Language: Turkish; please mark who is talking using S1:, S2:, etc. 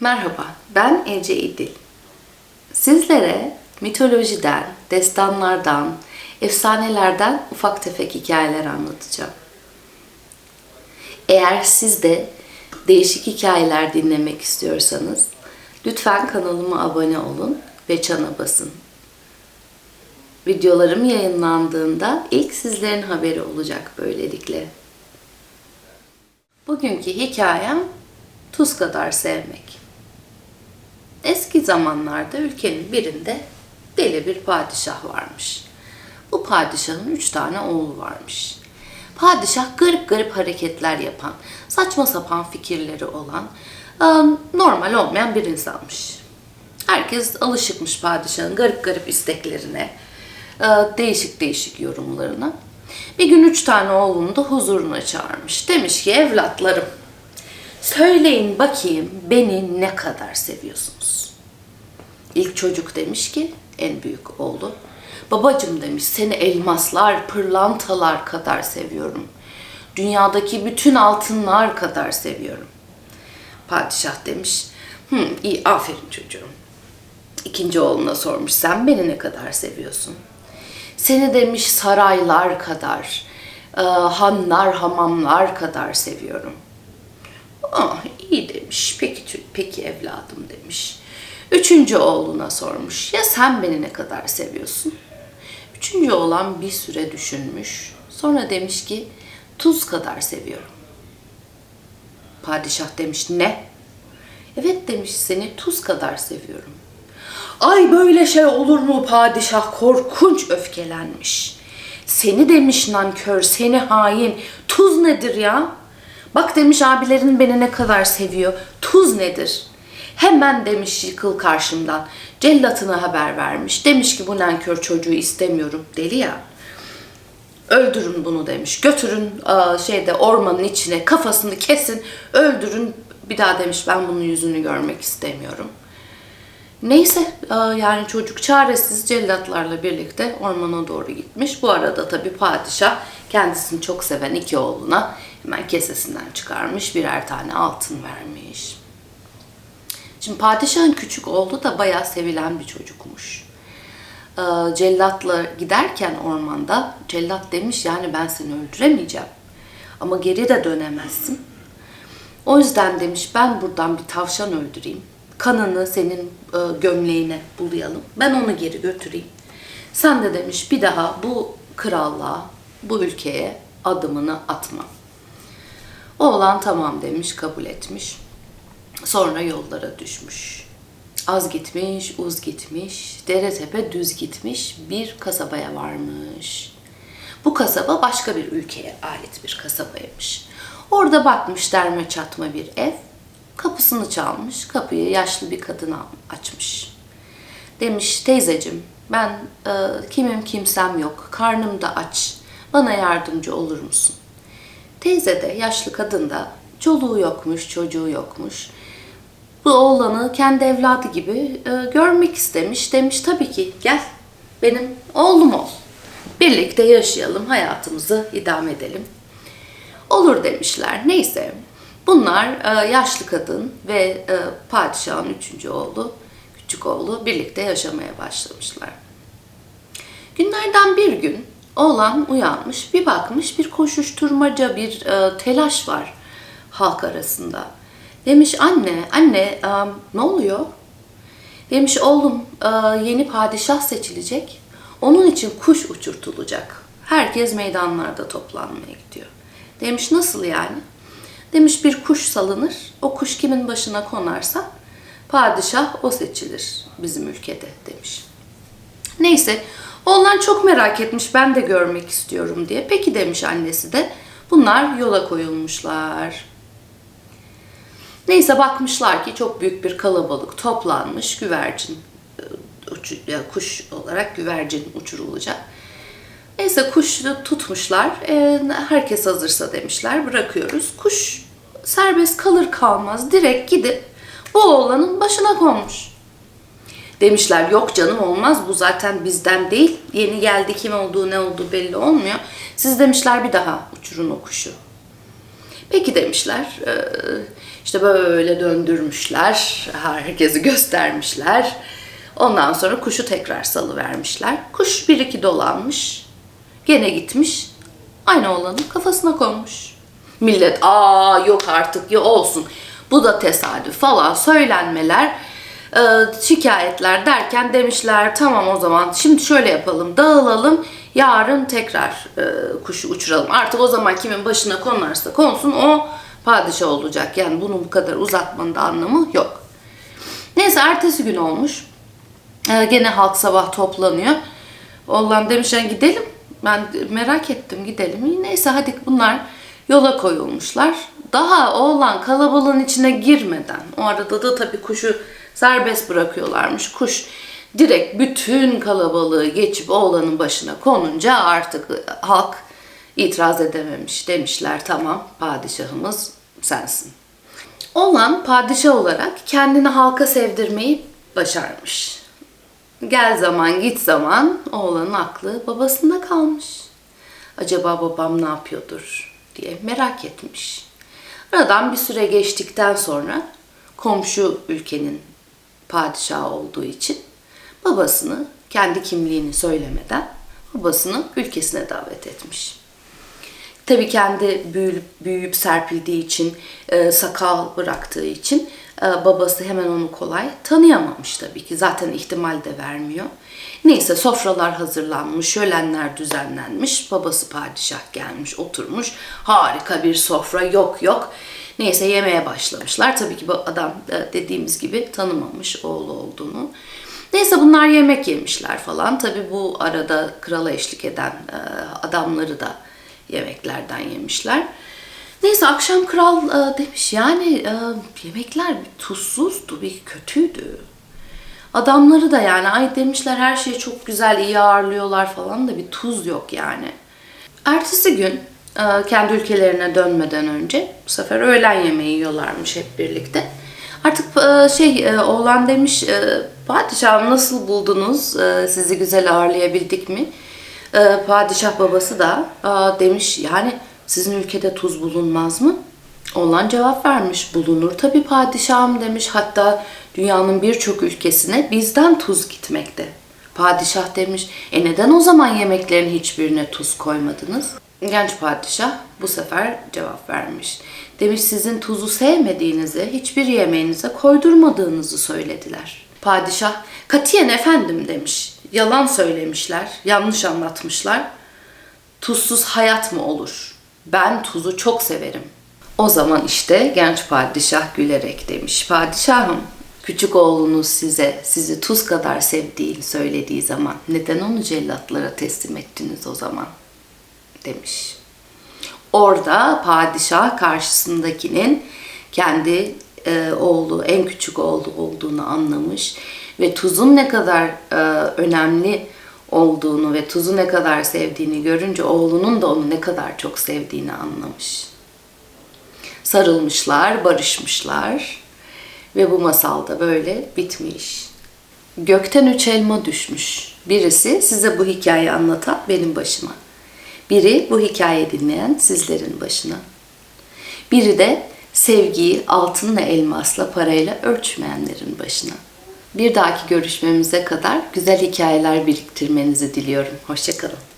S1: Merhaba, ben Ece İdil. Sizlere mitolojiden, destanlardan, efsanelerden ufak tefek hikayeler anlatacağım. Eğer siz de değişik hikayeler dinlemek istiyorsanız lütfen kanalıma abone olun ve çana basın. Videolarım yayınlandığında ilk sizlerin haberi olacak böylelikle. Bugünkü hikayem tuz kadar sevmek. Eski zamanlarda ülkenin birinde deli bir padişah varmış. Bu padişahın üç tane oğlu varmış. Padişah garip garip hareketler yapan, saçma sapan fikirleri olan, ıı, normal olmayan bir insanmış. Herkes alışıkmış padişahın garip garip isteklerine, ıı, değişik değişik yorumlarına. Bir gün üç tane oğlunu da huzuruna çağırmış. Demiş ki evlatlarım, söyleyin bakayım beni ne kadar seviyorsunuz? İlk çocuk demiş ki en büyük oğlu. Babacım demiş seni elmaslar, pırlantalar kadar seviyorum. Dünyadaki bütün altınlar kadar seviyorum. Padişah demiş, Hı, iyi aferin çocuğum. İkinci oğluna sormuş, sen beni ne kadar seviyorsun? Seni demiş saraylar kadar, e, hanlar, hamamlar kadar seviyorum. Ah iyi demiş, peki, peki evladım demiş. Üçüncü oğluna sormuş, ya sen beni ne kadar seviyorsun? Üçüncü oğlan bir süre düşünmüş. Sonra demiş ki, tuz kadar seviyorum. Padişah demiş, ne? Evet demiş, seni tuz kadar seviyorum. Ay böyle şey olur mu padişah korkunç öfkelenmiş. Seni demiş nankör, seni hain. Tuz nedir ya? Bak demiş abilerin beni ne kadar seviyor. Tuz nedir? Hemen demiş yıkıl karşımdan. Cellatına haber vermiş. Demiş ki bu nankör çocuğu istemiyorum. Deli ya. Öldürün bunu demiş. Götürün şeyde ormanın içine kafasını kesin. Öldürün. Bir daha demiş ben bunun yüzünü görmek istemiyorum. Neyse yani çocuk çaresiz cellatlarla birlikte ormana doğru gitmiş. Bu arada tabii padişah kendisini çok seven iki oğluna hemen kesesinden çıkarmış birer tane altın vermiş. Şimdi padişahın küçük oğlu da bayağı sevilen bir çocukmuş. E, Cellatla giderken ormanda cellat demiş yani ben seni öldüremeyeceğim. Ama geri de dönemezsin. O yüzden demiş ben buradan bir tavşan öldüreyim. Kanını senin e, gömleğine bulayalım. Ben onu geri götüreyim. Sen de demiş bir daha bu krallığa, bu ülkeye adımını atma. Oğlan tamam demiş, kabul etmiş. Sonra yollara düşmüş. Az gitmiş, uz gitmiş, dere tepe düz gitmiş, bir kasabaya varmış. Bu kasaba başka bir ülkeye ait bir kasabaymış. Orada bakmış derme çatma bir ev. Kapısını çalmış. Kapıyı yaşlı bir kadın açmış. Demiş teyzecim ben e, kimim kimsem yok. Karnım da aç. Bana yardımcı olur musun? Teyze de yaşlı kadın da çoluğu yokmuş, çocuğu yokmuş. Bu oğlanı kendi evladı gibi e, görmek istemiş. Demiş tabii ki gel benim oğlum ol. Birlikte yaşayalım, hayatımızı idame edelim. Olur demişler. Neyse. Bunlar e, yaşlı kadın ve e, padişahın üçüncü oğlu, küçük oğlu birlikte yaşamaya başlamışlar. Günlerden bir gün oğlan uyanmış, bir bakmış bir koşuşturmaca, bir e, telaş var halk arasında. Demiş anne, anne e, ne oluyor? Demiş oğlum e, yeni padişah seçilecek. Onun için kuş uçurtulacak. Herkes meydanlarda toplanmaya gidiyor. Demiş nasıl yani? Demiş bir kuş salınır. O kuş kimin başına konarsa padişah o seçilir bizim ülkede demiş. Neyse oğlan çok merak etmiş ben de görmek istiyorum diye. Peki demiş annesi de. Bunlar yola koyulmuşlar. Neyse bakmışlar ki çok büyük bir kalabalık toplanmış güvercin e, kuş olarak güvercin uçurulacak. Neyse kuş tutmuşlar. E, herkes hazırsa demişler bırakıyoruz. Kuş serbest kalır kalmaz direkt gidip bu oğlanın başına konmuş. Demişler yok canım olmaz bu zaten bizden değil. Yeni geldi kim olduğu ne olduğu belli olmuyor. Siz demişler bir daha uçurun o kuşu. Peki demişler. "e, İşte böyle döndürmüşler. Herkesi göstermişler. Ondan sonra kuşu tekrar salı vermişler. Kuş bir iki dolanmış. Gene gitmiş. Aynı oğlanın kafasına konmuş. Millet aa yok artık ya olsun. Bu da tesadüf falan söylenmeler e, şikayetler derken demişler tamam o zaman şimdi şöyle yapalım dağılalım yarın tekrar e, kuşu uçuralım. Artık o zaman kimin başına konarsa konsun o padişah olacak. Yani bunu bu kadar uzatmanın da anlamı yok. Neyse ertesi gün olmuş. E, gene halk sabah toplanıyor. Oğlan demiş yani gidelim. Ben merak ettim gidelim. Neyse hadi bunlar yola koyulmuşlar. Daha oğlan kalabalığın içine girmeden o arada da tabii kuşu serbest bırakıyorlarmış. Kuş direkt bütün kalabalığı geçip oğlanın başına konunca artık halk itiraz edememiş. Demişler tamam padişahımız sensin. Oğlan padişah olarak kendini halka sevdirmeyi başarmış. Gel zaman git zaman oğlanın aklı babasında kalmış. Acaba babam ne yapıyordur diye merak etmiş. Aradan bir süre geçtikten sonra komşu ülkenin padişahı olduğu için babasını kendi kimliğini söylemeden babasını ülkesine davet etmiş. Tabii kendi büyüyüp, büyüyüp serpildiği için, e, sakal bıraktığı için e, babası hemen onu kolay tanıyamamış tabii ki. Zaten ihtimal de vermiyor. Neyse sofralar hazırlanmış, şölenler düzenlenmiş. Babası padişah gelmiş, oturmuş. Harika bir sofra, yok yok. Neyse yemeye başlamışlar. Tabii ki bu adam dediğimiz gibi tanımamış oğlu olduğunu. Neyse bunlar yemek yemişler falan. Tabii bu arada krala eşlik eden e, adamları da yemeklerden yemişler. Neyse akşam kral e, demiş yani e, yemekler bir tuzsuzdu, bir kötüydü. Adamları da yani ay demişler her şeyi çok güzel iyi ağırlıyorlar falan da bir tuz yok yani. Ertesi gün kendi ülkelerine dönmeden önce bu sefer öğlen yemeği yiyorlarmış hep birlikte. Artık e, şey e, oğlan demiş e, padişahım nasıl buldunuz sizi güzel ağırlayabildik mi? Padişah babası da demiş yani sizin ülkede tuz bulunmaz mı? Oğlan cevap vermiş bulunur tabii padişahım demiş hatta dünyanın birçok ülkesine bizden tuz gitmekte. Padişah demiş e neden o zaman yemeklerin hiçbirine tuz koymadınız? Genç padişah bu sefer cevap vermiş. Demiş sizin tuzu sevmediğinizi, hiçbir yemeğinize koydurmadığınızı söylediler. Padişah katiyen efendim demiş. Yalan söylemişler, yanlış anlatmışlar. Tuzsuz hayat mı olur? Ben tuzu çok severim. O zaman işte genç padişah gülerek demiş. Padişahım, küçük oğlunuz size sizi tuz kadar sevdiğini söylediği zaman neden onu cellatlara teslim ettiniz o zaman? Demiş. Orada padişah karşısındakinin kendi e, oğlu, en küçük oğlu olduğunu anlamış ve tuzun ne kadar e, önemli olduğunu ve tuzu ne kadar sevdiğini görünce oğlunun da onu ne kadar çok sevdiğini anlamış. Sarılmışlar, barışmışlar ve bu masal da böyle bitmiş. Gökten üç elma düşmüş. Birisi size bu hikayeyi anlatan benim başıma. Biri bu hikaye dinleyen sizlerin başına. Biri de sevgiyi altınla elmasla parayla ölçmeyenlerin başına. Bir dahaki görüşmemize kadar güzel hikayeler biriktirmenizi diliyorum. Hoşçakalın.